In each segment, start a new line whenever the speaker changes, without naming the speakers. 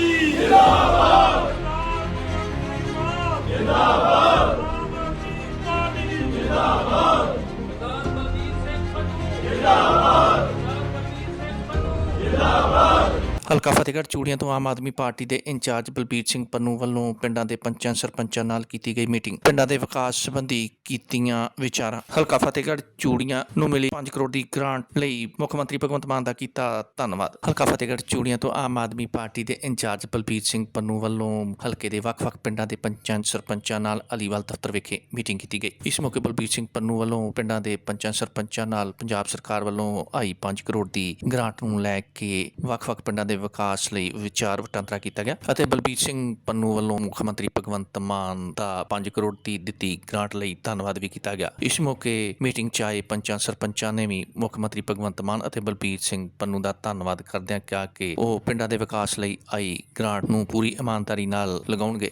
Party
ਹਲਕਾ ਫਤਿਹਗੜ੍ਹ ਚੂੜੀਆਂ ਤੋਂ Aam Aadmi party ਦੇ ਇੰਚਾਰਜ ਬਲਬੀਰ ਸਿੰਘ ਪੰਨੂ ਵੱਲੋਂ ਪਿੰਡਾਂ ਦੇ ਪੰਚਾਂ ਸਰਪੰਚਾਂ ਨਾਲ ਕੀਤੀ ਗਈ ਮੀਟਿੰਗ। ਪਿੰਡਾਂ ਦੇ ਵਿਕਾਸ ਸੰਬੰਧੀ ਕੀਤੀਆਂ ਵਿਚਾਰਾਂ। ਹਲਕਾ ਫਤਿਹਗੜ੍ਹ ਚੂੜੀਆਂ ਨੂੰ ਮਿਲੀ 5 ਕਰੋੜ ਦੀ ਗ੍ਰਾਂਟ ਲਈ ਮੁੱਖ ਮੰਤਰੀ ਭਗਵੰਤ ਮਾਨ ਦਾ ਕੀਤਾ ਧੰਨਵਾਦ। ਹਲਕਾ ਫਤਿਹਗੜ੍ਹ ਚੂੜੀਆਂ ਤੋਂ ਆਮ ਆਦਮੀ ਪਾਰਟੀ ਦੇ ਇੰਚਾਰਜ ਬਲਬੀਰ ਸਿੰਘ ਪੰਨੂ ਵੱਲੋਂ ਹਲਕੇ ਦੇ ਵੱਖ-ਵੱਖ ਪਿੰਡਾਂ ਦੇ ਪੰਚਾਂ ਸਰਪੰਚਾਂ ਨਾਲ ਅਲੀਵਾਲ ਦਫ਼ਤਰ ਵਿਖੇ ਮੀਟਿੰਗ ਕੀਤੀ ਗਈ। ਇਸ ਮੌਕੇ ਬਲਬੀਰ ਸਿੰਘ ਪੰਨੂ ਵੱਲੋਂ ਪਿੰਡਾਂ ਦੇ ਪੰਚਾਂ ਸਰਪੰਚਾਂ ਨਾਲ ਪੰਜਾਬ ਸਰਕਾਰ ਵੱਲੋਂ ਆਈ 5 ਕਰੋੜ ਦੀ ਗ੍ਰਾਂਟ ਨੂੰ ਲੈ ਕੇ ਵੱਖ-ਵੱਖ ਪਿੰਡਾਂ ਦੇ ਵਿਕਾਸ ਲਈ ਵਿਚਾਰ ਵਟਾਂਦਰਾ ਕੀਤਾ ਗਿਆ ਅਤੇ ਬਲਬੀਰ ਸਿੰਘ ਪੰਨੂ ਵੱਲੋਂ ਮੁੱਖ ਮੰਤਰੀ ਭਗਵੰਤ ਮਾਨ ਦਾ 5 ਕਰੋੜ ਦੀ ਦਿੱਤੀ ਗ੍ਰਾਂਟ ਲਈ ਧੰਨਵਾਦ ਵੀ ਕੀਤਾ ਗਿਆ। ਇਸ ਮੌਕੇ ਮੀਟਿੰਗ 'ਚ ਆਏ ਪੰਚਾਂ ਸਰਪੰਚਾਂ ਨੇ ਵੀ ਮੁੱਖ ਮੰਤਰੀ ਭਗਵੰਤ ਮਾਨ ਅਤੇ ਬਲਬੀਰ ਸਿੰਘ ਪੰਨੂ ਦਾ ਧੰਨਵਾਦ ਕਰਦਿਆਂ ਕਿਹਾ ਕਿ ਉਹ ਪਿੰਡਾਂ ਦੇ ਵਿਕਾਸ ਲਈ ਆਈ ਗ੍ਰਾਂਟ ਨੂੰ ਪੂਰੀ ਇਮਾਨਦਾਰੀ ਨਾਲ ਲਗਾਉਣਗੇ।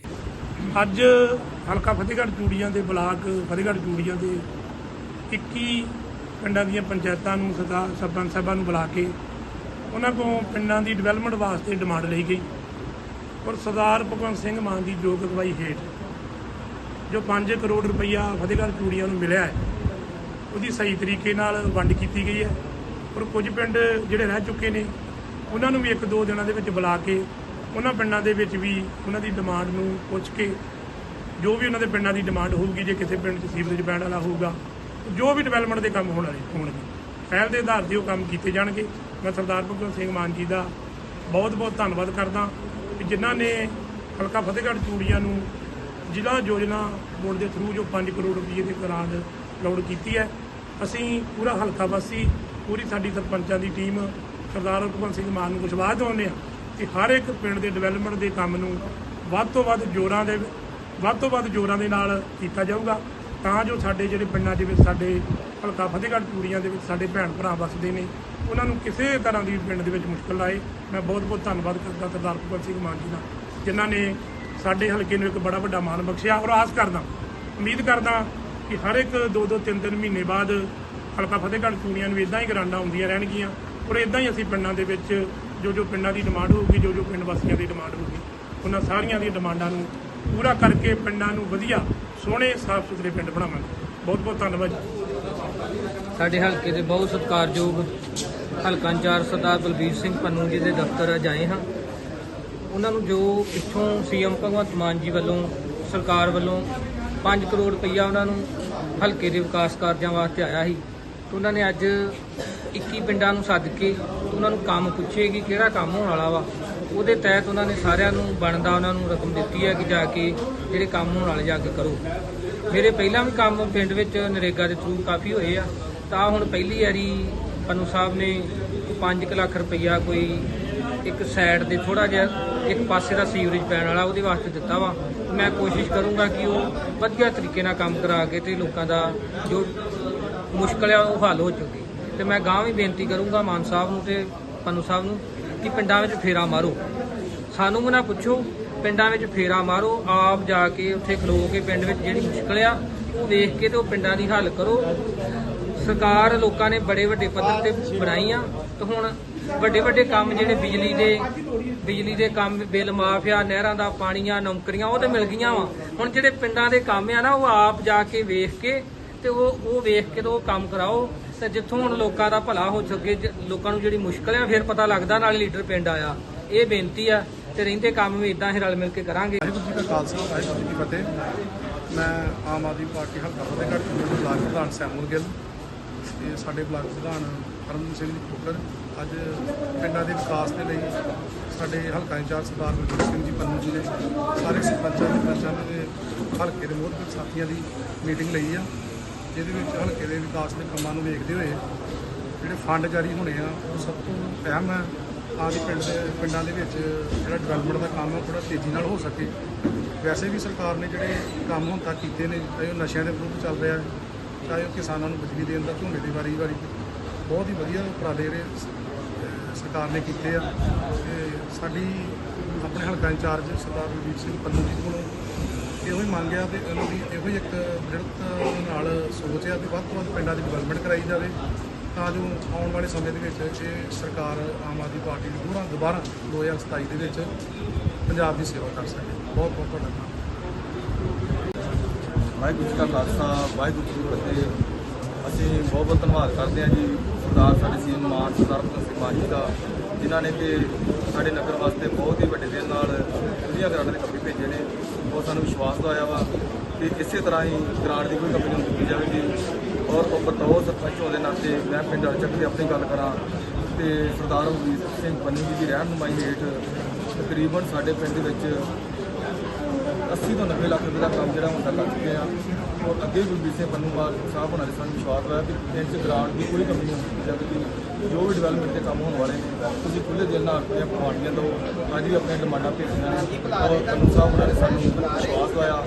ਅੱਜ ਹਲਕਾ ਫਤਿਹਗੜ੍ਹ ਚੂੜੀਆਂ ਦੇ ਬਲਾਕ ਫਤਿਹਗੜ੍ਹ ਚੂੜੀਆਂ ਦੇ 21 ਪਿੰਡਾਂ ਦੀਆਂ ਪੰਚਾਇਤਾਂ ਨੂੰ ਸਰਦਾਰ ਸਰਪੰਚ ਸਾਹਿਬਾਂ ਨੂੰ ਬੁਲਾ ਕੇ ਉਹਨਾਂ ਕੋਲ ਪਿੰਡਾਂ ਦੀ ਡਿਵੈਲਪਮੈਂਟ ਵਾਸਤੇ ਡਿਮਾਂਡ ਲਈ ਗਈ। ਔਰ ਸਰਦਾਰ ਭਗਵੰਤ ਸਿੰਘ ਮਾਨ ਦੀ ਯੋਗ ਅਗਵਾਈ ਹੇਠ ਜੋ 5 ਕਰੋੜ ਰੁਪਈਆ ਫਤਿਹਗੜ੍ਹ ਚੂੜੀਆਂ ਨੂੰ ਮਿਲਿਆ ਹੈ, ਉਹਦੀ ਸਹੀ ਤਰੀਕੇ ਨਾਲ ਵੰਡ ਕੀਤੀ ਗਈ ਹੈ। ਔਰ ਕੁਝ ਪਿੰਡ ਜਿਹੜੇ ਰਹਿ ਚੁੱਕੇ ਨੇ, ਉਹਨਾਂ ਨੂੰ ਵੀ ਇੱਕ ਦੋ ਦਿਨਾਂ ਦੇ ਵਿੱਚ ਬੁਲਾ ਕੇ ਉਹਨਾਂ ਪਿੰਡਾਂ ਦੇ ਵਿੱਚ ਵੀ ਉਹਨਾਂ ਦੀ ਡਿਮਾਂਡ ਨੂੰ ਪੁੱਛ ਕੇ ਜੋ ਵੀ ਉਹਨਾਂ ਦੇ ਪਿੰਡਾਂ ਦੀ ਡਿਮਾਂਡ ਹੋਊਗੀ, ਜੇ ਕਿਸੇ ਪਿੰਡ 'ਚ ਸੀਵਰੇਜ ਪੈਣ ਵਾਲਾ ਹੋਊਗਾ, ਜੋ ਵੀ ਡਿਵੈਲਪਮੈਂਟ ਦੇ ਕੰਮ ਹੋਣ ਵਾਲੇ ਹੋਣਗੇ ਪਹਿਲ ਦੇ ਆਧਾਰ ਤੇ ਉਹ ਕੰਮ ਕੀਤੇ ਜਾਣਗੇ। ਮੈਂ ਸਰਦਾਰ ਭਗਵੰਤ ਸਿੰਘ ਮਾਨ ਜੀ ਦਾ ਬਹੁਤ ਬਹੁਤ ਧੰਨਵਾਦ ਕਰਦਾ ਕਿ ਜਿਨ੍ਹਾਂ ਨੇ ਹਲਕਾ ਫਤਿਹਗੜ੍ਹ ਚੂੜੀਆਂ ਨੂੰ ਜ਼ਿਲ੍ਹਾ ਯੋਜਨਾ ਬੋਰਡ ਦੇ ਥਰੂ ਜੋ 5 ਕਰੋੜ ਰੁਪਏ ਦੀ ਗ੍ਰਾਂਟ ਲਾਉਣ ਕੀਤੀ ਹੈ। ਅਸੀਂ ਪੂਰਾ ਹਲਕਾ ਵਾਸੀ, ਪੂਰੀ ਸਾਡੀ ਸਰਪੰਚਾਂ ਦੀ ਟੀਮ ਸਰਦਾਰ ਭਗਵੰਤ ਸਿੰਘ ਮਾਨ ਨੂੰ ਵਿਸ਼ਵਾਸ ਦਿਵਾਉਂਦੇ ਆ ਕਿ ਹਰ ਇੱਕ ਪਿੰਡ ਦੇ ਡਿਵੈਲਪਮੈਂਟ ਦੇ ਕੰਮ ਨੂੰ ਵੱਧ ਤੋਂ ਵੱਧ ਜੋਰਾਂ ਦੇ, ਵੱਧ ਤੋਂ ਵੱਧ ਜੋਰਾਂ ਦੇ ਨਾਲ ਕੀਤਾ ਜਾਊਗਾ। ਤਾਂ ਜੋ ਸਾਡੇ ਜਿਹੜੇ ਪਿੰਡਾਂ ਦੇ ਵਿੱਚ ਸਾਡੇ ਹਲਕਾ ਫਤਿਹਗੜ੍ਹ ਚੂੜੀਆਂ ਦੇ ਵਿੱਚ ਸਾਡੇ ਭੈਣ ਭਰਾ ਵੱਸਦੇ ਨੇ, ਉਹਨਾਂ ਨੂੰ ਕਿਸੇ ਤਰ੍ਹਾਂ ਦੀ ਪਿੰਡ ਦੇ ਵਿੱਚ ਮੁਸ਼ਕਲ ਆਏ। ਮੈਂ ਬਹੁਤ ਬਹੁਤ ਧੰਨਵਾਦ ਕਰਦਾ ਸਰਦਾਰ ਭਗਵੰਤ ਸਿੰਘ ਮਾਨ ਜੀ ਦਾ, ਜਿਨ੍ਹਾਂ ਨੇ ਸਾਡੇ ਹਲਕੇ ਨੂੰ ਇੱਕ ਬੜਾ ਵੱਡਾ ਮਾਣ ਬਖਸ਼ਿਆ। ਔਰ ਆਸ ਕਰਦਾ, ਉਮੀਦ ਕਰਦਾ ਕਿ ਹਰ ਇੱਕ ਦੋ ਦੋ ਤਿੰਨ ਤਿੰਨ ਮਹੀਨੇ ਬਾਅਦ ਹਲਕਾ ਫਤਿਹਗੜ੍ਹ ਚੂੜੀਆਂ ਨੂੰ ਇਦਾਂ ਹੀ ਗਰਾਂਡਾਂ ਹੁੰਦੀਆਂ ਰਹਿਣਗੀਆਂ ਔਰ ਇਦਾਂ ਹੀ ਅਸੀਂ ਪਿੰਡਾਂ ਦੇ ਵਿੱਚ ਜੋ ਜੋ ਪਿੰਡਾਂ ਦੀ ਡਿਮਾਂਡ ਹੋਊਗੀ, ਜੋ ਜੋ ਪਿੰਡ ਵਾਸੀਆਂ ਦੀ ਡਿਮਾਂਡ ਹੋਊਗੀ, ਉਹਨਾਂ ਸਾਰੀਆਂ ਦੀਆਂ ਡਿਮਾਂਡਾਂ ਨੂੰ ਪੂਰਾ ਕਰਕੇ ਪਿੰਡਾਂ ਨੂੰ ਵਧੀਆ ਸੋਹਣੇ, ਸਾਫ਼ ਸੁਥਰੇ ਪਿੰਡ ਬਣਾਵਾਂਗੇ। ਬਹੁਤ ਬਹੁਤ ਧੰਨਵਾਦ
ਸਾਡੇ ਹਲਕੇ ਦੇ ਬਹੁਤ ਸਤਿਕਾਰਯੋਗ ਹਲਕਾ ਇੰਚਾਰਜ ਸਰਦਾਰ ਬਲਬੀਰ ਸਿੰਘ ਪੰਨੂ ਜੀ ਦੇ ਦਫ਼ਤਰ ਅੱਜ ਆਏ ਹਾਂ। ਉਹਨਾਂ ਨੂੰ ਜੋ ਇੱਥੋਂ ਸੀਐਮ ਭਗਵੰਤ ਮਾਨ ਜੀ ਵੱਲੋਂ, ਸਰਕਾਰ ਵੱਲੋਂ 5 ਕਰੋੜ ਰੁਪਈਆ ਉਹਨਾਂ ਨੂੰ ਹਲਕੇ ਦੇ ਵਿਕਾਸ ਕਾਰਜਾਂ ਵਾਸਤੇ ਆਇਆ ਸੀ। ਉਹਨਾਂ ਨੇ ਅੱਜ 21 ਪਿੰਡਾਂ ਨੂੰ ਸੱਦ ਕੇ ਉਹਨਾਂ ਨੂੰ ਕੰਮ ਪੁੱਛੇ ਕਿ ਕਿਹੜਾ ਕੰਮ ਹੋਣ ਵਾਲਾ ਵਾ। ਉਹਦੇ ਤਹਿਤ ਉਹਨਾਂ ਨੇ ਸਾਰਿਆਂ ਨੂੰ ਬਣਦਾ ਉਹਨਾਂ ਨੂੰ ਰਕਮ ਦਿੱਤੀ ਹੈ ਕਿ ਜਾ ਕੇ ਜਿਹੜੇ ਕੰਮ ਹੋਣ ਵਾਲੇ ਜਾ ਕੇ ਕਰੋ। ਮੇਰੇ ਪਹਿਲਾਂ ਵੀ ਕੰਮ ਪਿੰਡ ਵਿੱਚ ਨਰੇਗਾ ਦੇ ਥਰੂ ਕਾਫੀ ਹੋਏ ਆ। ਤਾਂ ਹੁਣ ਪਹਿਲੀ ਵਾਰੀ ਪੰਨੂ ਸਾਹਿਬ ਨੇ 5 ਲੱਖ ਰੁਪਈਆ ਕੋਈ ਇੱਕ ਸਾਈਡ ਦੇ ਥੋੜਾ ਜਿਹਾ ਇੱਕ ਪਾਸੇ ਦਾ ਸੀਵਰੇਜ ਪੈਣ ਵਾਲਾ ਉਹਦੇ ਵਾਸਤੇ ਦਿੱਤਾ ਵਾ। ਮੈਂ ਕੋਸ਼ਿਸ਼ ਕਰੂੰਗਾ ਕਿ ਉਹ ਵਧੀਆ ਤਰੀਕੇ ਨਾਲ ਕੰਮ ਕਰਾ ਕੇ ਤੇ ਲੋਕਾਂ ਦਾ ਜੋ ਮੁਸ਼ਕਲ ਆ ਉਹ ਹੱਲ ਹੋ ਚੁੱਕੀ। ਤੇ ਮੈਂ ਗਾਂ ਵੀ ਬੇਨਤੀ ਕਰੂੰਗਾ ਮਾਨ ਸਾਹਿਬ ਨੂੰ ਤੇ ਪੰਨੂ ਸਾਹਿਬ ਨੂੰ ਕਿ ਪਿੰਡਾਂ ਵਿੱਚ ਫੇਰਾ ਮਾਰੋ। ਸਾਨੂੰ ਵੀ ਨਾ ਪੁੱਛੋ, ਪਿੰਡਾਂ ਵਿੱਚ ਫੇਰਾ ਮਾਰੋ, ਆਪ ਜਾ ਕੇ ਉੱਥੇ ਖਲੋ ਕੇ ਪਿੰਡ ਵਿੱਚ ਜਿਹੜੀ ਮੁਸ਼ਕਲ ਆ, ਉਹ ਵੇਖ ਕੇ ਤੇ ਉਹ ਪਿੰਡਾਂ ਦੀ ਹੱਲ ਕਰੋ। ਸਰਕਾਰ ਲੋਕਾਂ ਨੇ ਬੜੇ ਵੱਡੇ ਪੱਧਰ ਤੇ ਬਣਾਈਆਂ, ਤੇ ਹੁਣ ਵੱਡੇ ਵੱਡੇ ਕੰਮ ਜਿਹੜੇ ਬਿਜਲੀ ਦੇ ਬਿਜਲੀ ਦੇ ਕੰਮ, ਬਿੱਲ ਮਾਫੀਆ, ਨਹਿਰਾਂ ਦਾ ਪਾਣੀਆਂ, ਨੌਕਰੀਆਂ, ਉਹ ਤੇ ਮਿਲ ਗਈਆਂ ਵਾ। ਹੁਣ ਜਿਹੜੇ ਪਿੰਡਾਂ ਦੇ ਕੰਮ ਆ ਨਾ, ਉਹ ਆਪ ਜਾ ਕੇ ਵੇਖ ਕੇ ਤੇ ਉਹ ਉਹ ਵੇਖ ਕੇ ਤੇ ਉਹ ਕੰਮ ਕਰਾਓ। ਤੇ ਜਿੱਥੋਂ ਹੁਣ ਲੋਕਾਂ ਦਾ ਭਲਾ ਹੋ ਸਕੇ, ਜ- ਲੋਕਾਂ ਨੂੰ ਜਿਹੜੀ ਮੁਸ਼ਕਲ ਆ ਫਿਰ ਪਤਾ ਲੱਗਦਾ ਨਾਲੇ ਲੀਡਰ ਪਿੰਡ ਆਇਆ। ਇਹ ਬੇਨਤੀ ਆ ਤੇ ਰਹਿੰਦੇ ਕੰਮ ਵੀ ਇਦਾਂ ਹੀ ਰਲ ਮਿਲ ਕੇ ਕਰਾਂਗੇ।
ਵਾਹਿਗੁਰੂ ਜੀ ਕਾ ਖਾਲਸਾ, ਵਾਹਿਗੁਰੂ ਜੀ ਕੀ ਫਤਿਹ। ਮੈਂ ਆਮ ਆਦਮੀ ਪਾਰਟੀ ਹਲਕਾ ਫਤਿਹਗੜ੍ਹ ਚੂੜੀਆਂ ਬਲਾਕ ਪ੍ਰਧਾਨ ਸੈਮੂਲ ਗਿੱਲ ਤੇ ਸਾਡੇ ਬਲਾਕ ਪ੍ਰਧਾਨ ਹਰਮਨ ਸਿੰਘ ਜੀ ਖੋਕਰ ਅੱਜ ਪਿੰਡਾਂ ਦੇ ਵਿਕਾਸ ਦੇ ਲਈ ਸਾਡੇ ਹਲਕਾ ਇੰਚਾਰਜ ਸਰਦਾਰ ਬਲਜੀਤ ਸਿੰਘ ਜੀ ਪੰਨੂ ਜੀ ਨੇ ਸਾਰੇ ਸਰਪੰਚਾਂ ਦੇ ਪੰਚਾਂ ਦੇ ਹਲਕੇ ਦੇ ਮੋਹਤਰ ਸਾਥੀਆਂ ਦੀ ਮੀਟਿੰਗ ਲਈ ਆ। ਜਿਹਦੇ ਵਿੱਚ ਹਲਕੇ ਦੇ ਵਿਕਾਸ ਦੇ ਕੰਮਾਂ ਨੂੰ ਵੇਖਦੇ ਹੋਏ ਜਿਹੜੇ ਫੰਡ ਜਾਰੀ ਹੋਣੇ ਆ, ਉਹ ਸਭ ਤੋਂ ਅਹਿਮ ਹੈ ਆਦਿ ਪਿੰਡ ਦੇ, ਪਿੰਡਾਂ ਦੇ ਵਿੱਚ ਜਿਹੜਾ ਡਿਵੈਲਪਮੈਂਟ ਦਾ ਕੰਮ ਹੈ ਥੋੜਾ ਤੇਜ਼ੀ ਨਾਲ ਹੋ ਸਕੇ। ਵੈਸੇ ਵੀ ਸਰਕਾਰ ਨੇ ਜਿਹੜੇ ਕੰਮ ਹੁਣ ਤੱਕ ਕੀਤੇ ਨੇ, ਚਾਹੇ ਉਹ ਨਸ਼ਿਆਂ ਦੇ ਵਿਰੁੱਧ ਚੱਲ ਰਿਹਾ ਚਾਹੇ ਉਹ ਕਿਸਾਨਾਂ ਨੂੰ ਬਿਜਲੀ ਦੇਣ ਦਾ ਝੋਨੇ ਦੀ ਵਾਰੀ ਵਾਰੀ ਬਹੁਤ ਹੀ ਵਧੀਆ ਉਪਰਾਲੇ ਜਿਹੜੇ ਸਰਕਾਰ ਨੇ ਕੀਤੇ ਆ। ਤੇ ਸਾਡੀ ਆਪਣੇ ਹਲਕਾ ਇੰਚਾਰਜ ਸਰਦਾਰ ਬਲਜੀਤ ਸਿੰਘ ਪੰਨੂ ਜੀ ਕੋਲੋਂ ਇਹੋ ਹੀ ਮੰਗ ਆ ਤੇ ਇਹਨਾਂ ਦੀ ਇਹੋ ਹੀ ਇੱਕ ਦ੍ਰਿੜਤ ਨਾਲ ਸੋਚ ਆ ਵੀ ਵੱਧ ਤੋਂ ਵੱਧ ਪਿੰਡਾਂ ਦੀ ਡਿਵੈਲਪਮੈਂਟ ਕਰਾਈ ਜਾਵੇ। ਤਾਂ ਜੋ ਆਉਣ ਵਾਲੇ ਸਮੇਂ ਦੇ ਵਿੱਚ ਇਹ ਸਰਕਾਰ ਆਮ ਆਦਮੀ ਪਾਰਟੀ ਦੀ ਦੁਬਾਰਾ ਦੁਬਾਰਾ 2027 ਦੇ ਵਿੱਚ ਪੰਜਾਬ ਦੀ ਸੇਵਾ ਕਰ ਸਕੇ। ਬਹੁਤ ਬਹੁਤ ਤੁਹਾਡਾ ਧੰਨਵਾਦ।
ਵਾਹਿਗੁਰੂ ਜੀ ਕਾ ਖਾਲਸਾ, ਵਾਹਿਗੁਰੂ ਜੀ ਕੀ ਫਤਿਹ। ਅਸੀਂ ਬਹੁਤ ਬਹੁਤ ਧੰਨਵਾਦ ਕਰਦੇ ਹਾਂ ਜੀ ਸਰਦਾਰ ਸਾਡੇ ਸੀਐਮ ਮਾਨ, ਸਰਦਾਰ ਭਗਤ ਸਿੰਘ ਮਾਨ ਜੀ ਦਾ, ਜਿਨ੍ਹਾਂ ਨੇ ਕਿ ਸਾਡੇ ਨਗਰ ਵਾਸਤੇ ਬਹੁਤ ਹੀ ਵੱਡੇ ਦਿਨ ਨਾਲ ਵਧੀਆ ਗ੍ਰਾਂਟ ਦੇ ਕੱਪੜੇ ਭੇਜੇ ਨੇ। ਉਹ ਸਾਨੂੰ ਵਿਸ਼ਵਾਸ ਦਵਾਇਆ ਵਾ ਕਿ ਇਸੇ ਤਰ੍ਹਾਂ ਹੀ ਗ੍ਰਾਂਟ ਦੀ ਕੋਈ ਕਮੀ ਨਹੀਂ ਦਿੱਤੀ ਜਾਵੇਗੀ ਔਰ ਉਹ ਬਤੌਰ ਸਰਪੰਚ ਹੋਣ ਦੇ ਨਾਤੇ ਮੈਂ ਪਿੰਡ ਅਰਚਕ ਦੀ ਆਪਣੀ ਗੱਲ ਕਰਾਂ ਤੇ ਸਰਦਾਰ ਰਘਵੀਰ ਸਿੰਘ ਪੰਨੂ ਜੀ ਦੀ ਰਹਿਨੁਮਾਈ ਹੇਠ ਤਕਰੀਬਨ ਸਾਡੇ ਪਿੰਡ ਵਿੱਚ 80 ਤੋਂ 90 ਲੱਖ ਰੁਪਏ ਦਾ ਕੰਮ ਜਿਹੜਾ ਹੁੰਦਾ ਕਰ ਚੁੱਕੇ ਆ ਔਰ ਅੱਗੇ ਵੀ ਗੁਰਬੀਰ ਸਿੰਘ ਪੰਨੂ ਸਾਹਿਬ ਹੋਣਾ ਦੇ ਸਾਨੂੰ ਵਿਸ਼ਵਾਸ ਹੋਇਆ ਕਿ ਪਿੰਡ 'ਚ ਗ੍ਰਾਂਟ ਦੀ ਕੋਈ ਕਮੀ ਨਹੀਂ ਹੋਣੀ ਕਿ ਜੋ ਵੀ ਡਿਵੈਲਪਮੈਂਟ ਦੇ ਕੰਮ ਹੋਣ ਵਾਲੇ ਨੇ, ਤੁਸੀਂ ਖੁੱਲ੍ਹੇ ਦਿਲ ਨਾਲ ਆਪਣੇ ਪਵਾਨੀਆਂ ਤੋਂ ਅੱਜ ਵੀ ਆਪਣੀਆਂ ਡਿਮਾਂਡਾਂ ਭੇਜੀਆਂ ਨੇ। ਔਰ ਪੰਨੂ ਸਾਹਿਬ ਹੋਣਾ ਨੇ ਸਾਨੂੰ ਵਿਸ਼ਵਾਸ ਦਵਾਇਆ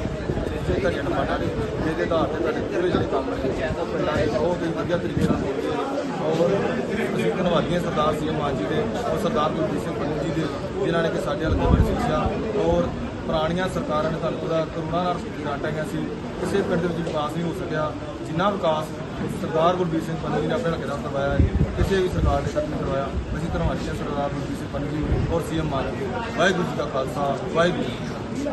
ਜੇ ਤੁਹਾਡੀਆਂ ਡਿਮਾਂਡਾਂ ਨੇ ਜਿਹਦੇ ਆਧਾਰ ਤੇ ਤੁਹਾਡੇ ਪੂਰੇ ਜਿਹੜੇ ਕੰਮ ਨੇ, ਉਹ ਪਿੰਡਾਂ ਦੇ ਬਹੁਤ ਹੀ ਵਧੀਆ ਤਰੀਕੇ ਨਾਲ ਹੋਣਗੇ ਔਰ ਅਸੀਂ ਧੰਨਵਾਦੀ ਸਰਦਾਰ ਸੀ ਮਾਨ ਜੀ ਦੇ, ਔਰ ਸਰਦਾਰ ਗੁਰਬੀਰ ਸਿੰਘ ਪੰਨੂ ਜੀ ਦੇ, ਜਿਨ੍ਹਾਂ ਨੇ ਕਿ ਸਾਡੇ ਹਲਕੇ ਬਾਰੇ ਸਿੱਖਿਆ, ਔਰ ਪੁਰਾਣੀਆਂ ਸਰਕਾਰਾਂ ਨੇ ਤੁਹਾਨੂੰ ਪਤਾ ਕਰੋਨਾ ਨਾਲ ਗ੍ਰਾਂਟਾਂ ਆਈਆਂ ਸੀ। ਕਿਸੇ ਪਿੰਡ ਦੇ ਵਿੱਚ ਵਿਕਾਸ ਨਹੀਂ ਹੋ ਸਕਿਆ। ਜਿੰਨਾ ਵਿਕਾਸ ਸਰਦਾਰ ਗੁਰਬੀਰ ਸਿੰਘ ਪੰਨੂ ਜੀ ਨੇ ਆਪਣੇ ਹਲਕੇ ਦਾ ਕਰਵਾਇਆ ਹੈ, ਕਿਸੇ ਵੀ ਸਰਕਾਰ ਨੇ ਕਦਮ ਕਰਵਾਇਆ। ਅਸੀਂ ਧੰਨਵਾਦੀ ਹਾਂ ਸਰਦਾਰ ਗੁਰਬੀਰ ਸਿੰਘ ਪੰਨੂ ਜੀ ਔਰ ਸੀਐਮ ਮਾਨ ਜੀ। ਵਾਹਿਗੁਰੂ ਜੀ ਦਾ ਖਾਲਸਾ, ਵਾਹਿਗੁਰੂ ਜੀ